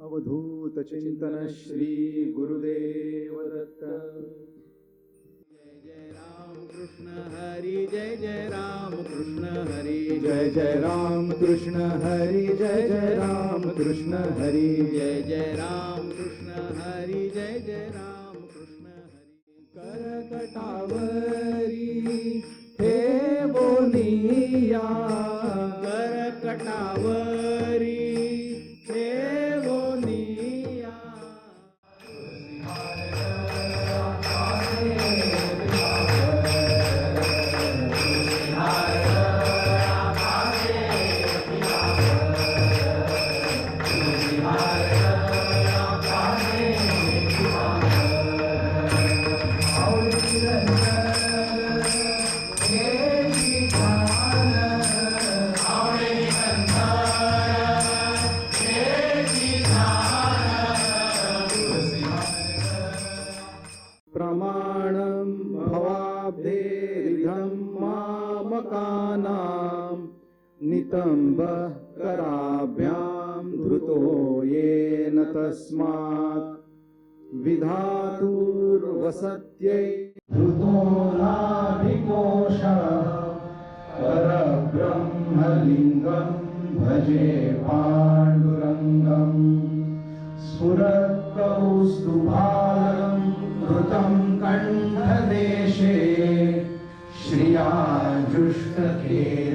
अवधूत चिंतन श्री गुरुदेव दत्त. जय राम कृष्ण हरि जय जय राम कृष्ण हरि जय जय राम कृष्ण जय जय राम कृष्ण जय जय राम कृष्ण जय जय राम कृष्ण हरी. करकटावरी हे प्रमाणं भवाब्धेर्घं मामकानां नितम्बः कराभ्यां धृतो येन तस्मात् विधातुर्वसत्यै। धृतो नाभिकोशः परब्रह्मलिङ्गं भजे पाण्डुरङ्गम्। स्फुरत्कौस्तुभालं कृतं कण्ठदेशे जुष्टके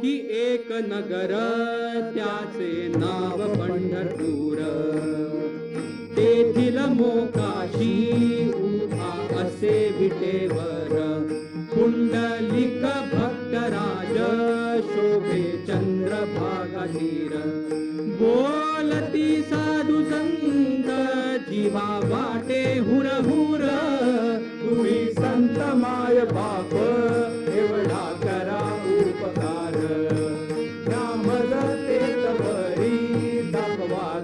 की एक नगर त्याचे नाव पंढरपूर. तेथील मोकाशी उभा असे विटेवर. कुंडलिक भक्तराज शोभे चंद्रभागाधीर बोलती साधू संत जीवा वाटे हुर हुर तुम्ही संत माय बाप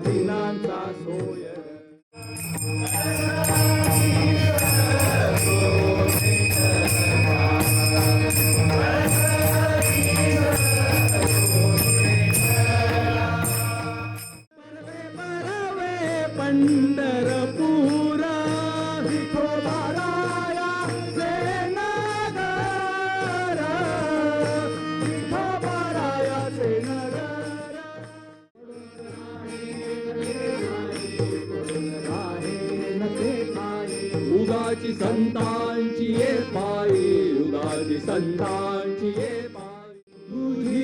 दाखवा दिनांचा सोय. संतांची ये पायी उगाची संतांची ये पायी. तुझी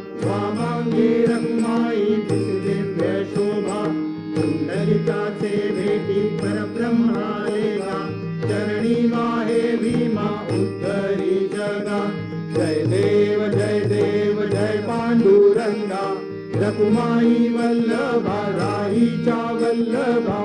वामांगी रंगमाई दिव्य शोभा पुंडलिकाचे भेटी परब्रह्मालेगा चरणी माहे भीमा उद्धरी जगा जय देव जय देव जय पांडुरंगा रकुमाई वल्लभा राहीच्या वल्लभा